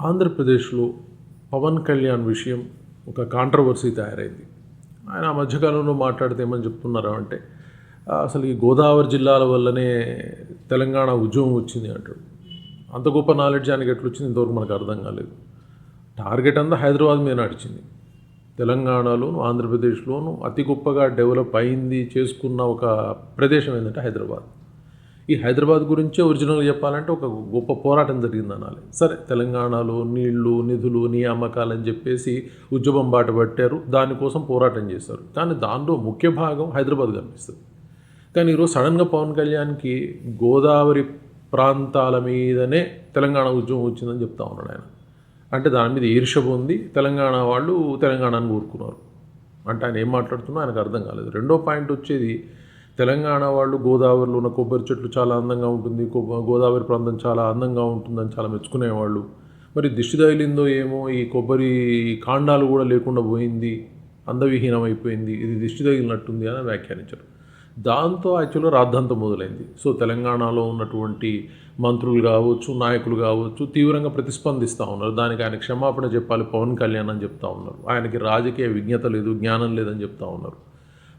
ఆంధ్రప్రదేశ్లో పవన్ కళ్యాణ్ విషయం ఒక కాంట్రవర్సీ తయారైంది. ఆయన ఆ మధ్యకాలంలో మాట్లాడితే ఏమని చెప్తున్నారు అంటే అసలు ఈ గోదావరి జిల్లాల వల్లనే తెలంగాణ ఉద్యమం వచ్చింది అంటాడు. అంత గొప్ప నాలెడ్జ్ ఆయనకి ఎట్లా వచ్చింది ఇంతవరకు మనకు అర్థం కాలేదు. టార్గెట్ అంతా హైదరాబాద్ మీద నడిచింది. తెలంగాణలోను ఆంధ్రప్రదేశ్లోను అతి గొప్పగా డెవలప్ అయింది చేసుకున్న ఒక ప్రదేశం ఏంటంటే హైదరాబాద్. ఈ హైదరాబాద్ గురించే ఒరిజినల్గా చెప్పాలంటే ఒక గొప్ప పోరాటం జరిగింది అనాలి సరే తెలంగాణలో నీళ్ళు నిధులు నియామకాలు అని చెప్పేసి ఉద్యమం బాట పట్టారు దానికోసం పోరాటం చేశారు. కానీ దానిలో ముఖ్య భాగం హైదరాబాద్ కనిపిస్తుంది కానీ ఈరోజు సడన్గా పవన్ కళ్యాణ్కి గోదావరి ప్రాంతాల మీదనే తెలంగాణ ఉద్యమం వచ్చిందని చెప్తా ఉన్నాడు ఆయన. అంటే దాని మీద ఈర్ష ఉంది. తెలంగాణ వాళ్ళు తెలంగాణను కోరుకున్నారు అంటే ఆయన ఏం మాట్లాడుతున్నా ఆయనకు అర్థం కాలేదు. రెండో పాయింట్ వచ్చేది తెలంగాణ వాళ్ళు గోదావరిలో ఉన్న కొబ్బరి చెట్లు చాలా అందంగా ఉంటుంది గోదావరి ప్రాంతం చాలా అందంగా ఉంటుందని చాలా మెచ్చుకునేవాళ్ళు. మరి దిష్టి తగిలిందో ఏమో ఈ కొబ్బరి కాండాలు కూడా లేకుండా పోయింది అందవిహీనం అయిపోయింది ఇది దిష్టి తగిలినట్టుంది అని వ్యాఖ్యానించారు. దాంతో యాక్చువల్గా రాద్ధాంతం మొదలైంది. సో తెలంగాణలో ఉన్నటువంటి మంత్రులు కావచ్చు నాయకులు కావచ్చు తీవ్రంగా ప్రతిస్పందిస్తూ ఉన్నారు. దానికి ఆయన క్షమాపణ చెప్పాలి పవన్ కళ్యాణ్ అని చెప్తా ఉన్నారు. ఆయనకి రాజకీయ విజ్ఞత లేదు జ్ఞానం లేదని చెప్తా ఉన్నారు.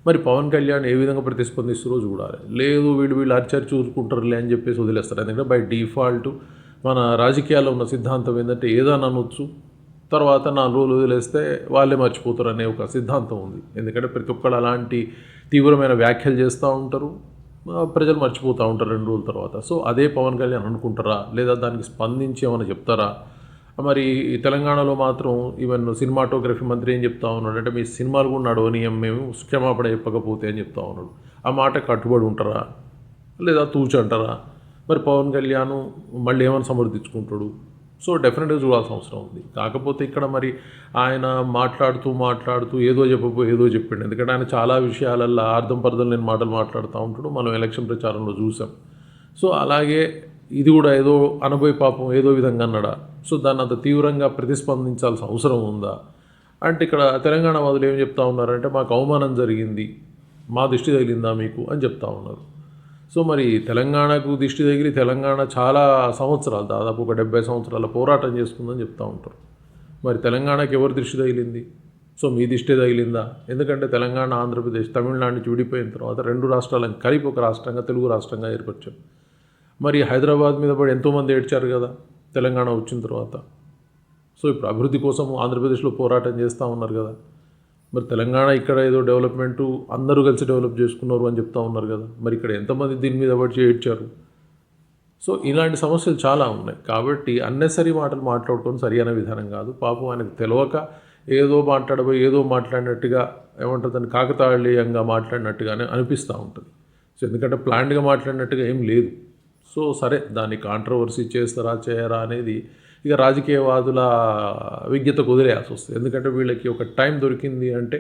మరి పవన్ కళ్యాణ్ ఏ విధంగా ప్రతిస్పందిస్తారో చూడాలి? లేదు వీళ్ళు వీళ్ళు అరిచరి చూసుకుంటారులే అని చెప్పేసి వదిలేస్తారు. ఎందుకంటే బై డిఫాల్ట్ మన రాజకీయాల్లో ఉన్న సిద్ధాంతం ఏంటంటే ఏదైనా అనొచ్చు తర్వాత నాలుగు రోజులు వదిలేస్తే వాళ్ళే మర్చిపోతారు అనే ఒక సిద్ధాంతం ఉంది. ఎందుకంటే ప్రతి ఒక్కరు అలాంటి తీవ్రమైన వ్యాఖ్యలు చేస్తూ ఉంటారు ప్రజలు మర్చిపోతూ ఉంటారు రెండు రోజుల తర్వాత. సో అదే పవన్ కళ్యాణ్ అనుకుంటారా? లేదా దానికి స్పందించి ఏమైనా చెప్తారా? మరి తెలంగాణలో మాత్రం ఈవెన్ సినిమాటోగ్రఫీ మంత్రి ఏం చెప్తా ఉన్నాడు? అంటే మీ సినిమాలు కూడా నడవనీయం మేము క్షమాపణ చెప్పకపోతే అని చెప్తా ఉన్నాడు. ఆ మాట కట్టుబడి ఉంటారా? లేదా తూచి అంటారా? మరి పవన్ కళ్యాణ్ మళ్ళీ ఏమైనా సమర్థించుకుంటాడు? సో డెఫినెట్గా చూడాల్సిన అవసరం ఉంది. కాకపోతే ఇక్కడ మరి ఆయన మాట్లాడుతూ మాట్లాడుతూ ఏదో చెప్పబో ఏదో చెప్పిండు. ఎందుకంటే ఆయన చాలా విషయాలల్లో అర్థం పర్థం లేని మాటలు మాట్లాడుతూ ఉంటాడు. మనం ఎలక్షన్ ప్రచారంలో చూసాం. సో అలాగే ఇది కూడా ఏదో అనబోయి పాపం ఏదో విధంగా అన్నాడా. సో దాన్ని అంత తీవ్రంగా ప్రతిస్పందించాల్సిన అవసరం ఉందా? అంటే ఇక్కడ తెలంగాణ వాదులు ఏం చెప్తా ఉన్నారంటే మాకు అవమానం జరిగింది మా దృష్టి తగిలిందా మీకు? అని చెప్తా ఉన్నారు. సో మరి తెలంగాణకు దిష్టి తగిలి తెలంగాణ చాలా సంవత్సరాలు దాదాపు ఒక డెబ్బై సంవత్సరాల పోరాటం చేసుకుందని చెప్తా ఉంటారు. మరి తెలంగాణకి ఎవరు దృష్టి తగిలింది? సో మీ దిష్టి తగిలిందా? ఎందుకంటే తెలంగాణ ఆంధ్రప్రదేశ్ తమిళనాడు నుంచి విడిపోయిన తర్వాత రెండు రాష్ట్రాలను కలిపి ఒక రాష్ట్రంగా తెలుగు రాష్ట్రంగా ఏర్పరిచాం మరి హైదరాబాద్ మీద పడి ఎంతోమంది ఏడ్చారు కదా తెలంగాణ వచ్చిన తర్వాత. సో ఇప్పుడు అభివృద్ధి కోసం ఆంధ్రప్రదేశ్లో పోరాటం చేస్తూ ఉన్నారు కదా. మరి తెలంగాణ ఇక్కడ ఏదో డెవలప్మెంటు అందరూ కలిసి డెవలప్ చేసుకున్నారు అని చెప్తా ఉన్నారు కదా. మరి ఇక్కడ ఎంతమంది దీని మీద పడి ఏడ్చారు? సో ఇలాంటి సమస్యలు చాలా ఉన్నాయి. కాబట్టి అన్నెసరీ మాటలు మాట్లాడుకోవడం సరియైన విధానం కాదు. పాపం ఆయనకు తెలియక ఏదో మాట్లాడబోయి ఏదో మాట్లాడినట్టుగా ఏమంటుంది అని కాకతాళీయంగా మాట్లాడినట్టుగానే అనిపిస్తూ ఉంటుంది. సో ఎందుకంటే ప్లాన్డ్గా మాట్లాడినట్టుగా ఏం లేదు. సో సరే దాన్ని కాంట్రవర్సీ చేస్తారా చేయరా అనేది ఇక రాజకీయవాదుల విజ్ఞత కుదిరేయాల్సి వస్తుంది. ఎందుకంటే వీళ్ళకి ఒక టైం దొరికింది అంటే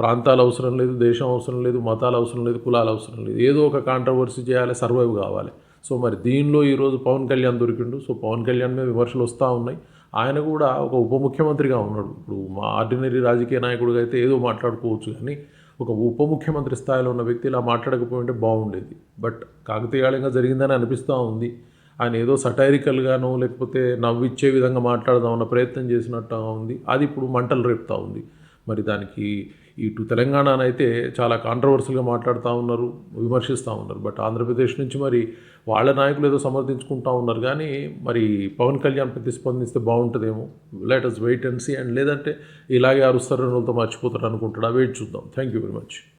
ప్రాంతాలు అవసరం లేదు దేశం అవసరం లేదు మతాలు అవసరం లేదు కులాలు అవసరం లేదు. ఏదో ఒక కాంట్రవర్సీ చేయాలి సర్వైవ్ కావాలి. సో మరి దీనిలో ఈరోజు పవన్ కళ్యాణ్ దొరికిండు. సో పవన్ కళ్యాణ్ మీద విమర్శలు వస్తూ ఉన్నాయి. ఆయన కూడా ఒక ఉప ముఖ్యమంత్రిగా ఉన్నాడు. ఇప్పుడు మా ఆర్డినరీ రాజకీయ నాయకుడిగా అయితే ఏదో మాట్లాడుకోవచ్చు కానీ ఒక ఉప ముఖ్యమంత్రి స్థాయిలో ఉన్న వ్యక్తి ఇలా మాట్లాడకపోయింటే బాగుండేది. బట్ కాకతీయాళంగా జరిగిందని అనిపిస్తూ ఉంది. ఆయన ఏదో సటైరికల్గానో లేకపోతే నవ్విచ్చే విధంగా మాట్లాడదామన్న ప్రయత్నం చేసినట్టు ఉంది. అది ఇప్పుడు మంటలు రేపుతూ ఉంది. మరి దానికి ఇటు తెలంగాణనైతే చాలా కాంట్రవర్సల్గా మాట్లాడుతూ ఉన్నారు విమర్శిస్తూ ఉన్నారు. బట్ ఆంధ్రప్రదేశ్ నుంచి మరి వాళ్ళ నాయకులు ఏదో సమర్థించుకుంటూ ఉన్నారు. కానీ మరి పవన్ కళ్యాణ్ ప్రతిస్పందిస్తే బాగుంటుందేమో. Let us wait and see and లేదంటే ఇలాగే అరుస్తారు వాళ్ళతో మర్చిపోతారు అనుకుంటాడా. వెయిట్ చూద్దాం. Thank you very much